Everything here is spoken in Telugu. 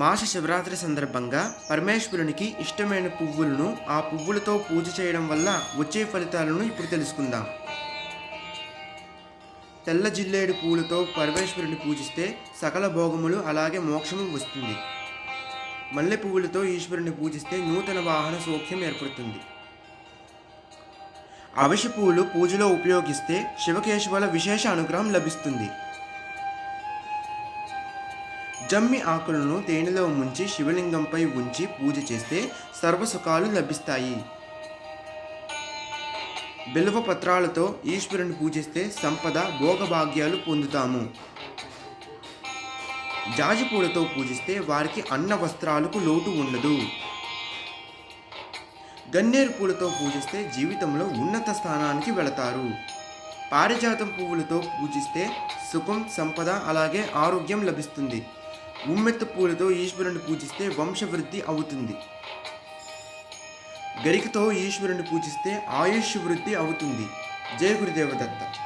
మాస శివరాత్రి సందర్భంగా పరమేశ్వరునికి ఇష్టమైన పువ్వులను ఆ పువ్వులతో పూజ చేయడం వల్ల వచ్చే ఫలితాలను ఇప్పుడు తెలుసుకుందాం. తెల్ల జిల్లేడు పూలతో పరమేశ్వరుని పూజిస్తే సకల భోగములు అలాగే మోక్షము వస్తుంది. మల్లె పువ్వులతో ఈశ్వరుని పూజిస్తే నూతన వాహన సౌఖ్యం ఏర్పడుతుంది. అవిష పువ్వులు పూజలో ఉపయోగిస్తే శివకేశవుల విశేష అనుగ్రహం లభిస్తుంది. జమ్మి ఆకులను తేనెలో ముంచి శివలింగంపై ఉంచి పూజ చేస్తే సర్వసుఖాలు లభిస్తాయి. బిల్వ పత్రాలతో ఈశ్వరుని పూజిస్తే సంపద భోగభాగ్యాలు పొందుతాము. జాజి పూలతో పూజిస్తే వారికి అన్న వస్త్రాలకు లోటు ఉండదు. గన్నేరు పూలతో పూజిస్తే జీవితంలో ఉన్నత స్థానానికి వెళతారు. పారిజాతం పువ్వులతో పూజిస్తే సుఖం సంపద అలాగే ఆరోగ్యం లభిస్తుంది. ఉమ్మెత్త పూలతో ఈశ్వరుని పూజిస్తే వంశవృద్ధి అవుతుంది. గరికతో ఈశ్వరుని పూజిస్తే ఆయుష్ వృద్ధి అవుతుంది. జయ గురుదేవదత్త.